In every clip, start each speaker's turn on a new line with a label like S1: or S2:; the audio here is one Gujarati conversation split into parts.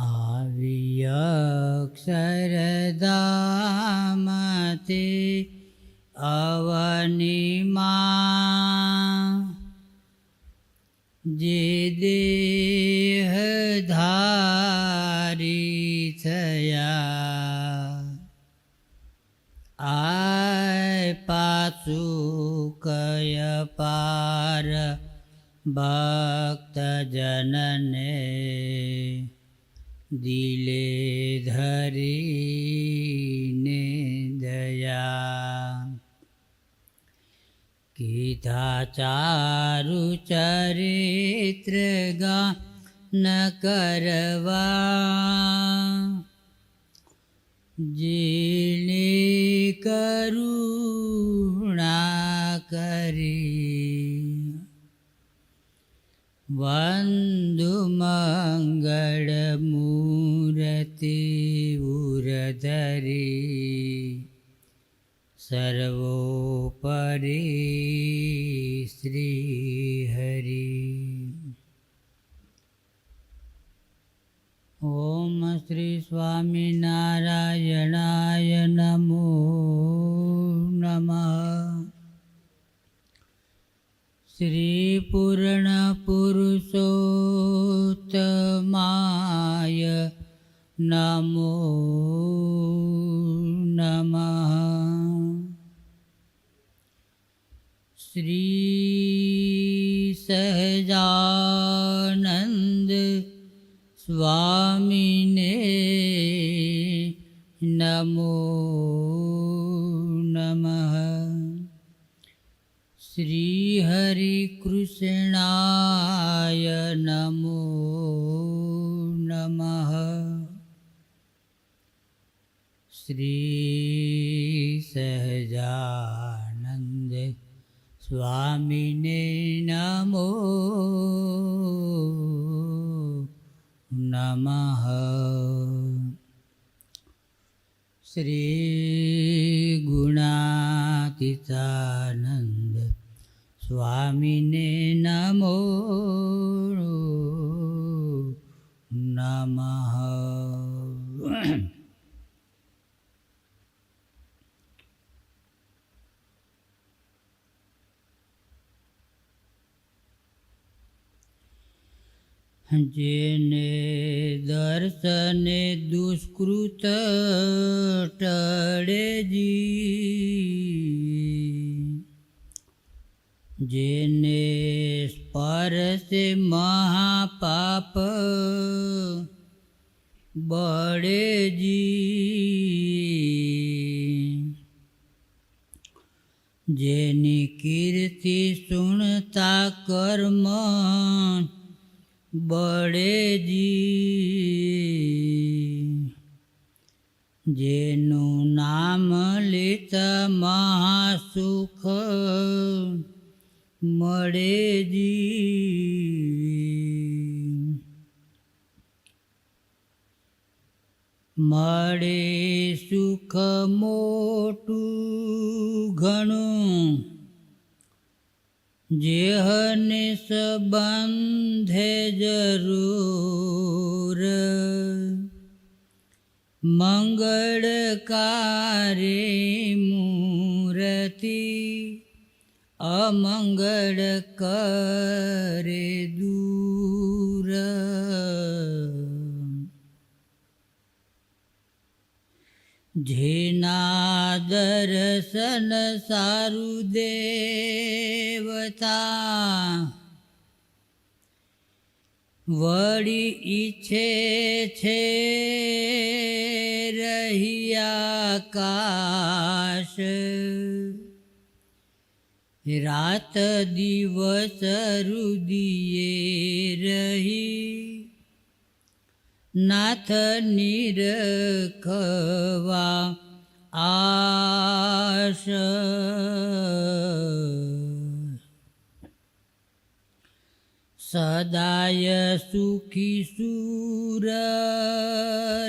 S1: આવી અક્ષરધામથી અવનીમાં જે દેહધારી થયા આય कय પાર ભક્તજનને. દિલે ધરીને દયા કીધા ચારુ ચરિત્ર ગા ન કરવા જેને કરુણા કરી વંદુ મંગળ મૂર્તિ ઉરધરી સર્વોપરી શ્રી હરિ ઓમ શ્રી સ્વામિનારાયણાય સહજાનંદ સ્વામીને નમો નમઃ શ્રી ગુણાતીતાનંદ સ્વામીને નમો નમઃ જેને દર્શને દુષ્કૃત ટળેજી જેને સ્પર્શે મહાપાપ બળેજી જેની કીર્તિ સુણતા કર્મ બળેજી જેનું નામ લેતા મહાસુખ મળેજી મળે સુખ મોટું ઘણું જેહને સંબંધે જરૂર મંગળકારી મૂર્તિ અમંગળ કરે દૂર. જેના દર્શન સારું દેવતા. વળી ઈચ્છે છે રહ્યા કાશ. રાત દિવસ રુદિયે રહી. નાથ નિરખવા આશ. સદાય સુખી સુર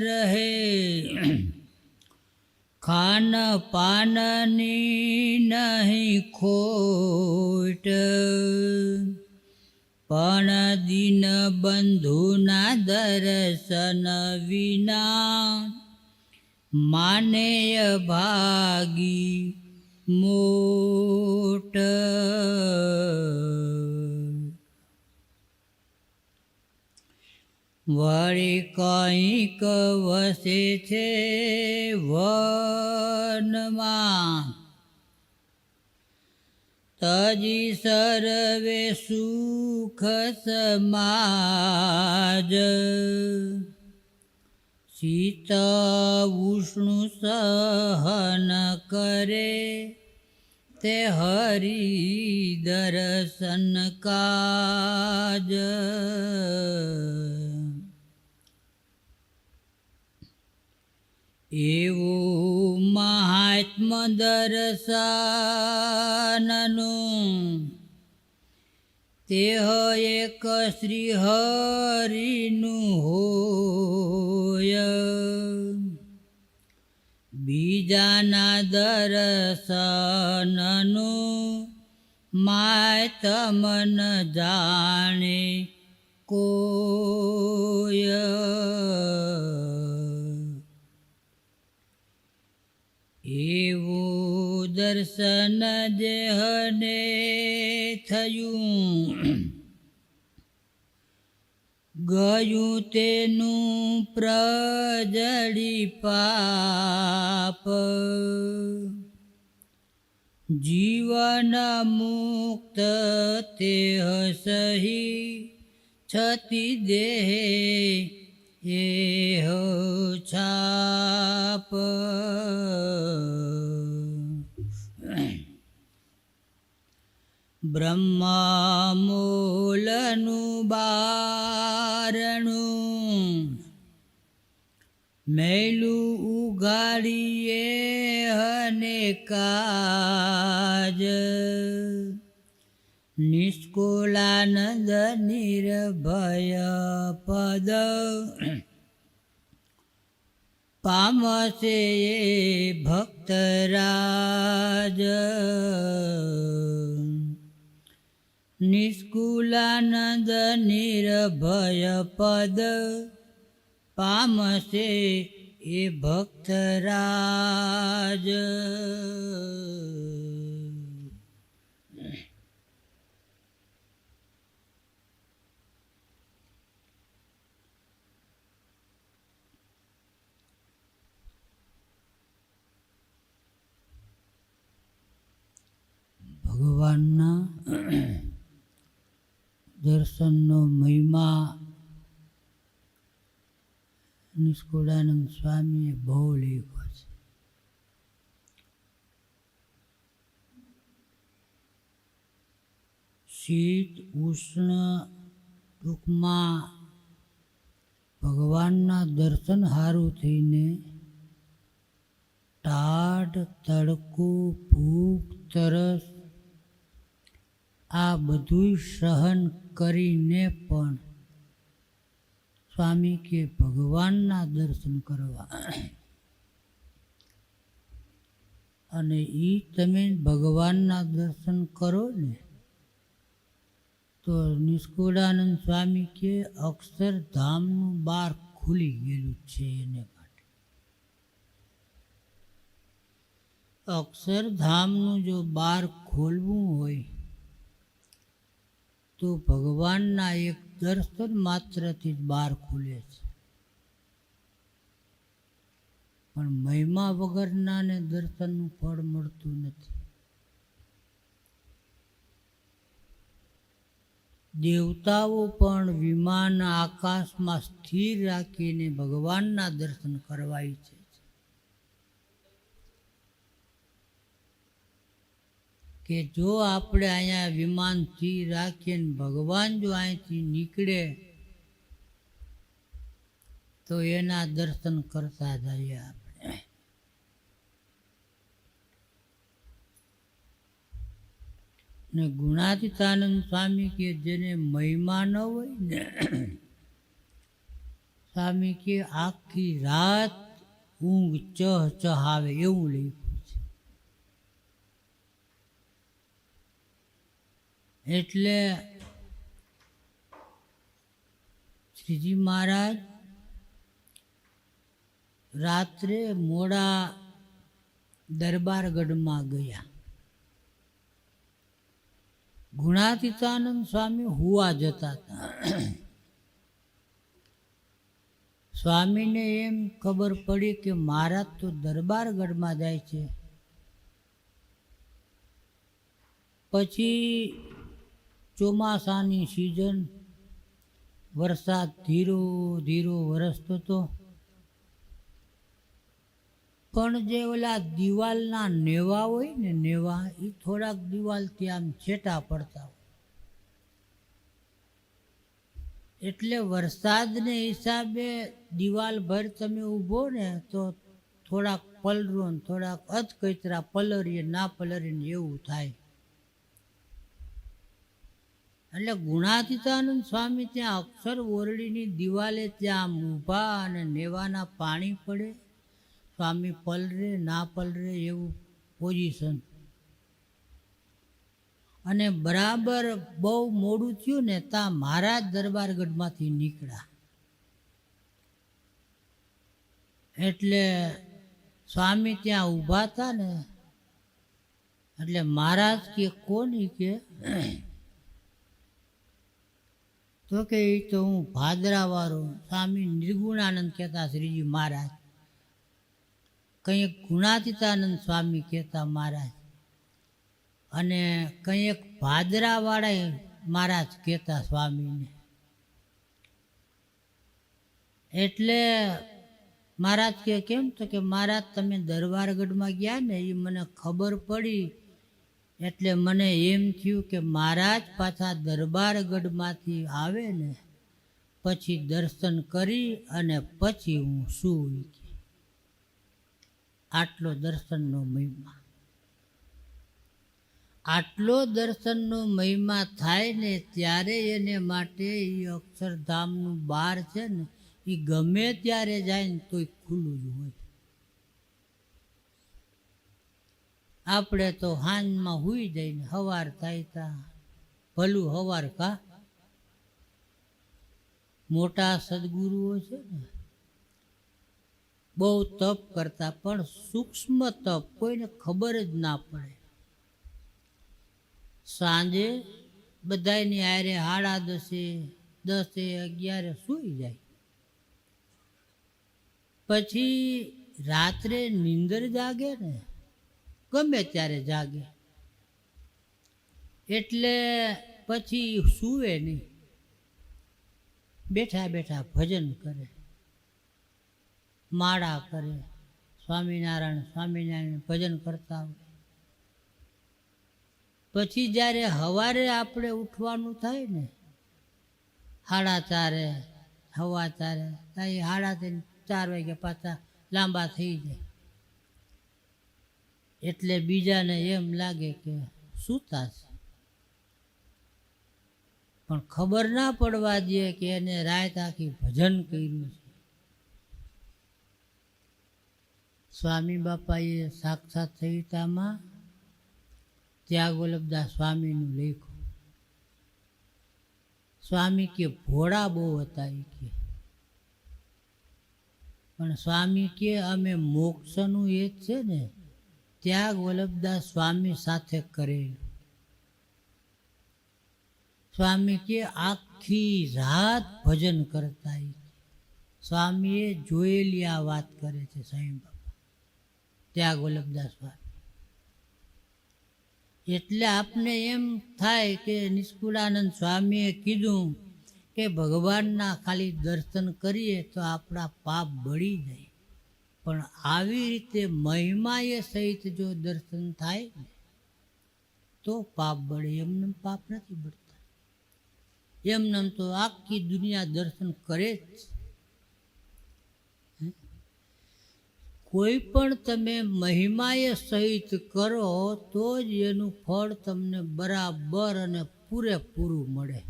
S1: રહે. ખાન પાનની નહીં ખોટ. પણ દિન બંધુના દર્શન વિના માનેય ભાગી મોટ. વળી કંઈક વસે છે વનમાં તજી સર્વે સુખ સમાજ. શીત ઉષ્ણુ સહન કરે તે હરિ દર્શન કાજ. એવું મહાત્મ દર્શનનું તેહ એક શ્રી હરિનું હોય. બીજાના દર્શનનું માતમન જાણે કોય એવું દર્શન જેહને થયું. ગયું તેનું પ્રજડી પાપ. જીવન મુક્ત તે સહી છતી દેહે એ છાપ. બ્રહ્મમૂલનું બારણું મેલું ઉગાડીએ અને કાજ. નિષ્કુલાનંદ નિર્ભય પદ. પામશે એ ભક્તરાજ. નિષ્કુલાનંદ નિર્ભય પદ. પામશે એ ભક્તરાજ ભગવાનના દર્શનનો મહિમા નિષ્કુળાનંદ સ્વામીએ બહુ લખ્યો છે. શીત, ઉષ્ણ ટૂંકમાં ભગવાનના દર્શન સારું થઈને ટાઢ, તડકું, ભૂખ, તરસ આ બધું સહન કરીને પણ સ્વામી કે ભગવાનના દર્શન કરવા. અને એ તમે ભગવાનના દર્શન કરો ને, તો નિષ્કુળાનંદ સ્વામી કે અક્ષરધામનું બાર ખુલી ગયેલું છે એને માટે. અક્ષરધામનું જો બાર ખોલવું હોય તો ભગવાનના એક દર્શન માત્રથી જ બહાર ખુલે છે. પણ મહિમા વગરનાને દર્શનનું ફળ મળતું નથી. દેવતાઓ પણ વિમાન આકાશમાં સ્થિર રાખીને ભગવાનના દર્શન કરવાય છે. કે જો આપણે અહીંયા વિમાનથી રાખીએ ને ભગવાન જો અહીંથી નીકળે, તો એના દર્શન કરતા જઈએ આપણે. ને ગુણાતીતાનંદ સ્વામી કે જેને મહિમા ન હોય ને, સ્વામી કે આખી રાત ઊંઘ ચહ ચહાવે એવું લખ્યું છે એટલે શ્રીજી મહારાજ રાત્રે મોડા દરબારગઢમાં ગયા. ગુણાતીતાનંદ સ્વામી હુવા જતા હતા. સ્વામીને એમ ખબર પડી કે મહારાજ તો દરબારગઢમાં જાય છે. પછી ચોમાસાની સિઝન વરસાદ ધીરો ધીરો વરસતો હતો. પણ જે ઓલા દિવાલના નેવા હોય ને નેવા, એ થોડાક દિવાલથી આમ છેટા પડતા હોય. એટલે વરસાદને હિસાબે દિવાલ ભર તમે ઊભો ને તો થોડાક પલરો થોડાક અધકચરા પલરીએ, ના પલરીને એવું થાય. એટલે ગુણાતીતાનંદ સ્વામી ત્યાં અક્ષર ઓરડીની દિવાલે ત્યાં મૂભા અને નેવાના પાણી પડે. સ્વામી પલરે, ના પલરે એવું પોઝિશન અને બરાબર બહુ મોડું થયું ને ત્યાં મહારાજ દરબારગઢમાંથી નીકળ્યા. એટલે સ્વામી ત્યાં ઊભા હતા ને, એટલે મહારાજ કે કોની કે તો કે એ તો હું ભાદરાવાળો સ્વામી નિર્ગુણાનંદ કહેતા શ્રીજી મહારાજ. કંઈક ગુણાતીતાનંદ સ્વામી કહેતા મહારાજ. અને કંઈક ભાદરાવાળા મહારાજ કહેતા સ્વામીને. એટલે મહારાજ કે કેમ તો કે મહારાજ તમે દરબારગઢમાં ગયા ને એ મને ખબર પડી એટલે મને એમ થયું કે મહારાજ પાછા દરબારગઢમાંથી આવે ને, પછી દર્શન કરી અને પછી હું શું આટલો દર્શનનો મહિમા. આટલો દર્શનનો મહિમા થાય ને ત્યારે એને માટે એ અક્ષરધામનું બાર છે ને એ ગમે ત્યારે જાય ને તોય ખુલ્લું જ હોય. આપણે તો હાંજમાં હુઈ જઈને હવાર થાય તા. ભલું હવાર કા? મોટા સદગુરુઓ છે ને, બહુ તપ કરતા, પણ સૂક્ષ્મ તપ કોઈને ખબર જ ના પડે. સાંજે બધાની આરે હાડા દસે દસે, અગિયારે સૂઈ જાય. પછી રાત્રે નીંદર જાગે ને ગમે ત્યારે જાગે. એટલે પછી સૂવે નહીં. બેઠા બેઠા ભજન કરે. માળા કરે. સ્વામિનારાયણ સ્વામિનારાયણ ભજન કરતા હોય. પછી જ્યારે સવારે આપણે ઉઠવાનું થાય ને, હાડા ચારે, હવા ચારે ત્યાં એ ચાર વાગે પાછા લાંબા થઈ જાય. એટલે બીજાને એમ લાગે કે સૂતા છે પણ ખબર ના પડવા દે કે એને રાત આખી ભજન કર્યું છે. સ્વામી બાપાએ સાક્ષાત સંહિતામાં ત્યાં સ્વામીનું લેખું. સ્વામી કે ભોળા બહુ હતા એ કે. પણ સ્વામી કે અમે મોક્ષનું એ જ છે ને ત્યાગ વલ્લભદાસ સ્વામી સાથે કરેલું સ્વામી કે આખી રાત ભજન કરતા સ્વામીએ જોયેલી આ વાત કરે છે સાંઈ બાપા. ત્યાગ વલ્લભદાસ સ્વામી. એટલે આપને એમ થાય કે નિષ્કુળાનંદ સ્વામીએ કીધું કે ભગવાનના ખાલી દર્શન કરીએ તો આપણા પાપ બળી જાય. પણ આવી રીતે મહિમાએ સહિત જો દર્શન થાય તો પાપ બળે, એમને પાપ નથી બળતા. એમને તો આખી દુનિયા દર્શન કરે જ કોઈ પણ તમે મહિમાએ સહિત કરો, તો જ એનું ફળ તમને બરાબર અને પૂરેપૂરું મળે.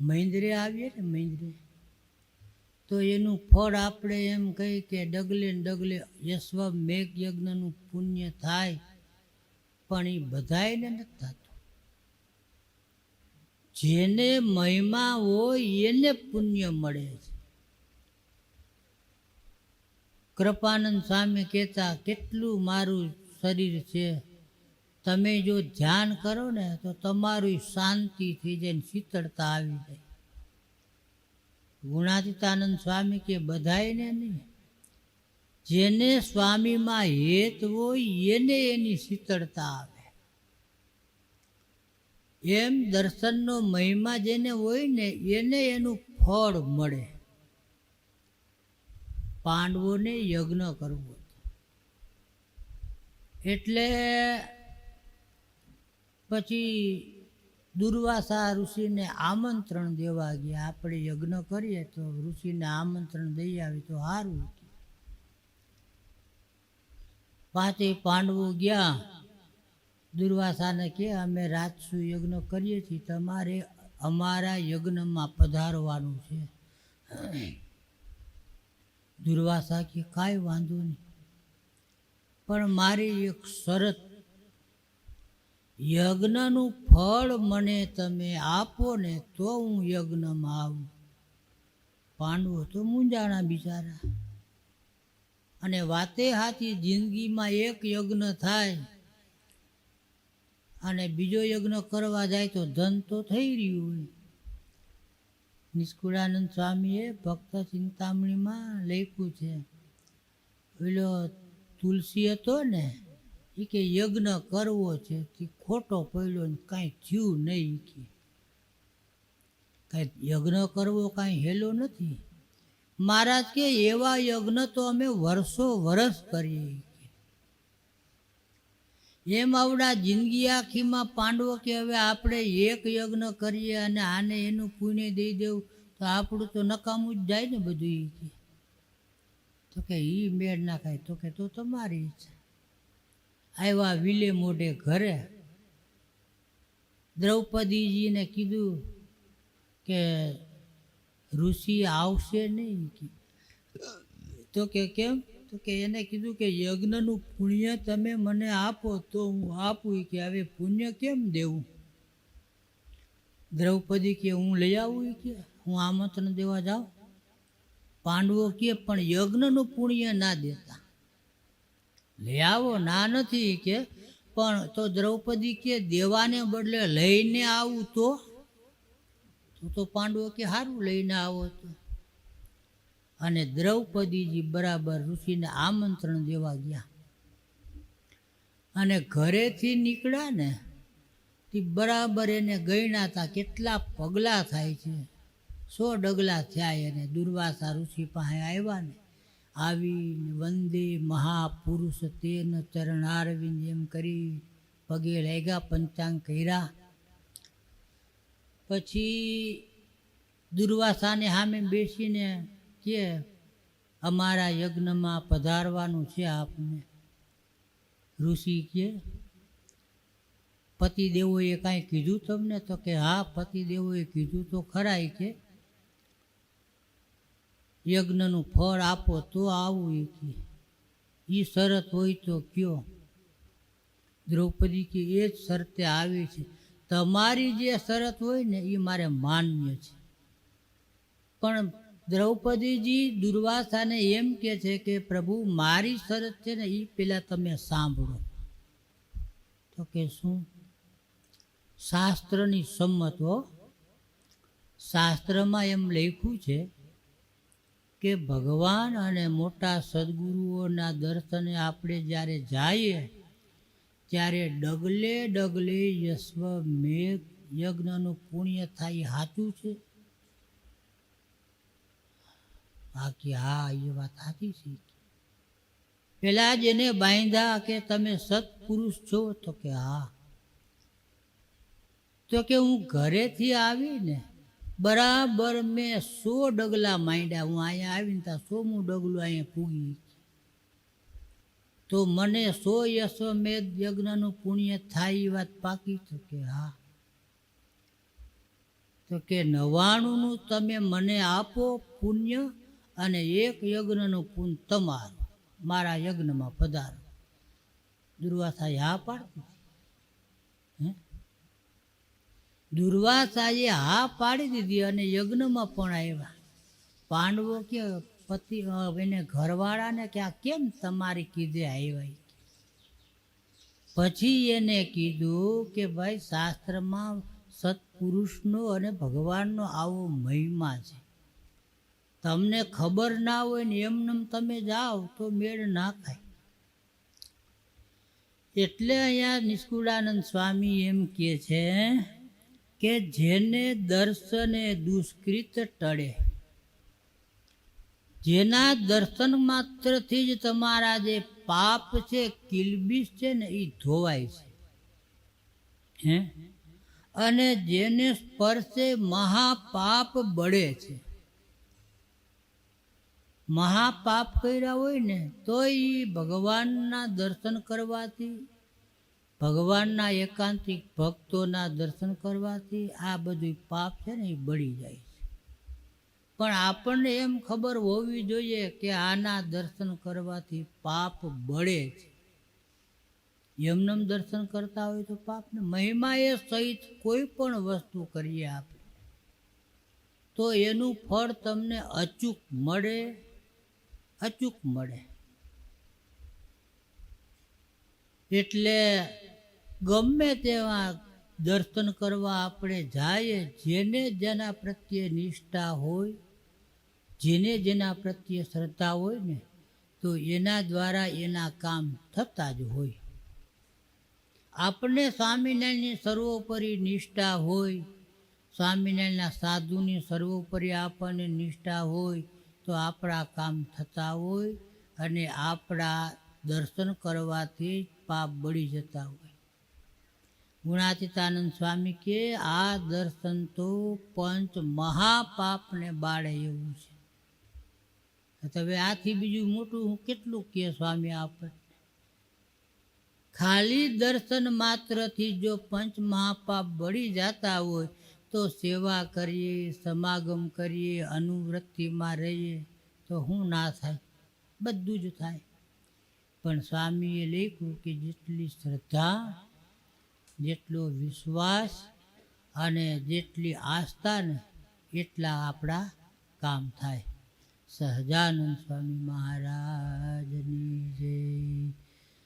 S1: મહેન્દ્રે આવીએ ને, મહેન્દ્રે? તો એનું ફળ આપણે એમ કહી કે ડગલે ને ડગલે યશ્વ મેઘ યજ્ઞનું પુણ્ય થાય, પણ એ બધાયને નથી થતું. જેને મહિમા હોય એને પુણ્ય મળે છે. કૃપાનંદ સ્વામી કહેતા, કેટલું મારું શરીર છે? તમે જો ધ્યાન કરો ને, તો તમારું શાંતિ થઈ જાય શીતળતા આવી જાય. ગુણાતીતાનંદ સ્વામી કે બધાયને નહીં. જેને સ્વામીમાં હેત હોય એને એની શીતળતા આવે. એમ દર્શનનો મહિમા જેને હોય ને એને એનું ફળ મળે. પાંડવોને યજ્ઞ કરવો એટલે પછી દુર્વાસા ઋષિને આમંત્રણ દેવા ગયા. આપણે યજ્ઞ કરીએ તો ઋષિને આમંત્રણ દઈ આવી તો સારું પાંચે પાંડવો ગયા. દુર્વાસાને કે, અમે રાજસુ યજ્ઞ કરીએ છીએ. તમારે અમારા યજ્ઞમાં પધારવાનું છે. દુર્વાસા કે, કાંઈ વાંધો નહીં. પણ મારી એક શરત યજ્ઞનું ફળ મને તમે આપો ને તો હું યજ્ઞમાં આવું. પાંડવો તો મૂંઝાણા બિચારા. અને વાતે હાથી જિંદગીમાં એક યજ્ઞ થાય અને બીજો યજ્ઞ કરવા જાય તો ધન તો થઈ રહ્યું હોય. નિષ્કુળાનંદ સ્વામીએ ભક્ત ચિંતામણીમાં લખ્યું છે. પેલો તુલસી હતો ને એ કે યજ્ઞ કરવો છે તે ખોટો પડ્યો ને કાંઈ થયું નહીં કે. કાંઈ યજ્ઞ કરવો કાંઈ હેલો નથી. મહારાજ કે એવા યજ્ઞ તો અમે વર્ષો વર્ષ કરીએ. એમ આવડા જિંદગી આખીમાં પાંડવો કે હવે આપણે એક યજ્ઞ કરીએ અને આને એનું પુણ્ય દઈ દેવું, તો આપણું તો નકામું જ જાય ને બધું એ તો કે ઈ મેળ ના ખાય તો કે તો તમારી ઈચ્છા. આવ્યા વિલે મોઢે ઘરે. દ્રૌપદીજીને કીધું કે, ઋષિ આવશે નહીં? તો કે કેમ? તો કે એને કીધું કે, યજ્ઞનું પુણ્ય તમે મને આપો તો હું આપું. કે, હવે પુણ્ય કેમ દેવું? દ્રૌપદી કે, હું લઈ આવું. કે, હું આમંત્રણ દેવા જાઉં. પાંડવો કે, પણ યજ્ઞનું પુણ્ય ના દેતા. લઈ આવો, ના નથી કે, પણ તો દ્રૌપદી કે દેવાને બદલે લઈને આવું તો? તો પાંડવો કે સારું લઈને આવો તો? અને દ્રૌપદીજી બરાબર ઋષિને આમંત્રણ દેવા ગયા. અને ઘરેથી નીકળ્યા ને, તે બરાબર એને ગયણા હતા કેટલા પગલાં થાય છે. સો ડગલા થયા એને દુર્વાસા ઋષિ પાસે આવ્યા ને. આવીને વંદે મહાપુરુષ તેન ચરણારવિંદ એમ કરી પગે લાગ્યા, પંચાંગ કર્યા. પછી દુર્વાસાને સામે બેસીને કે, અમારા યજ્ઞમાં પધારવાનું છે આપને. ઋષિ કે, પતિદેવોએ કાંઈ કીધું તમને? તો કે, હા, પતિદેવોએ કીધું તો ખરાય કે. યજ્ઞનું ફળ આપો તો આવું એ કે. એ શરત હોય તો કયો. દ્રૌપદી કે એ જ શરતે આવી છે. તમારી જે શરત હોય ને એ મારે માન્ય છે. પણ દ્રૌપદીજી દુર્વાસાને એમ કે છે કે પ્રભુ મારી શરત છે ને એ પેલા તમે સાંભળો. તો કે શું? શાસ્ત્રની સંમત હો. શાસ્ત્રમાં એમ લખ્યું છે કે ભગવાન અને મોટા સદગુરુઓના દર્શને આપણે જ્યારે જઈએ, ત્યારે ડગલે ડગલે યશ્વ મેઘ યજ્ઞનું પુણ્ય થાય સાચું છે? બાકી હા, એ વાત સાચી છે. પેલા જ એને બાંધ્યા કે તમે સત્પુરુષ છો, તો કે હા. તો કે હું ઘરેથી આવીને બરાબર મેં સો ડગલા માંડ્યા. હું અહીંયા આવીને ત્યાં સોમું ડગલું અહીંયા પૂગી તો મને સો યશોમેધ યજ્ઞનું પુણ્ય થાય એ વાત પાકી તો કે હા. તો કે નવાણુંનું તમે મને આપો પુણ્ય અને એક યજ્ઞનું પુણ્ય તમારું. મારા યજ્ઞમાં પધારો. દુર્વાસાએ હા પાડતી હે દુર્વાસાએ હા પાડી દીધી અને યજ્ઞમાં પણ આવ્યા. પાંડવો કે પતિ એને ઘરવાળાને કે આ કેમ તમારી કીધે આવ્યા? પછી એને કીધું કે ભાઈ શાસ્ત્રમાં સત્પુરુષનો અને ભગવાનનો આવો મહિમા છે. તમને ખબર ના હોય ને એમનેમ તમે જાઓ તો મેળ ના ખાય. એટલે અહીંયા નિષ્કુળાનંદ સ્વામી એમ કહે છે કે જેને દર્શને દુષ્કૃત ટળે. જેના દર્શન માત્રથી જ તમારા જે પાપ છે કિલબિશ છે ને એ ધોવાય છે. હે? અને જેને સ્પર્શે મહાપાપ બળે છે. મહાપાપ કર્યા હોય ને, તો એ ભગવાનના દર્શન કરવાથી ભગવાનના એકાંતિક ભક્તોના દર્શન કરવાથી આ બધું પાપ છે ને એ બળી જાય છે. પણ આપણને એમ ખબર હોવી જોઈએ કે આના દર્શન કરવાથી પાપ બળે છે. યમનમ દર્શન કરતા હોય તો પાપને એ સહિત કોઈ પણ વસ્તુ કરીએ આપણે. તો એનું ફળ તમને અચૂક મળે અચૂક મળે. એટલે ગમે તેવા દર્શન કરવા આપણે જઈએ જેને જેના પ્રત્યે નિષ્ઠા હોય, જેને જેના પ્રત્યે શ્રદ્ધા હોય ને, તો એના દ્વારા એના કામ થતા જ હોય. આપણે સ્વામિનારાયણની સર્વોપરી નિષ્ઠા હોય, સ્વામિનારાયણના સાધુની સર્વોપરી આપણને નિષ્ઠા હોય, તો આપણા કામ થતા હોય અને આપણા દર્શન કરવાથી પાપ બળી જતા હોય. ગુણાતીતાનંદ સ્વામી કે આ દર્શન તો પંચ મહાપાપને બાળે એવું છે. હવે આથી બીજું મોટું હું કેટલું કે સ્વામી આપણને ખાલી દર્શન માત્રથી જો પંચ મહાપાપ બળી જતા હોય, તો સેવા કરીએ, સમાગમ કરીએ, અનુવૃત્તિમાં રહીએ, તો હું ના થાય? બધું જ થાય. પણ સ્વામીએ લખ્યું કે જેટલી શ્રદ્ધા જેટલો વિશ્વાસ અને જેટલી આસ્થાને એટલા આપણા કામ થાય. સહજાનંદ સ્વામી મહારાજની જય.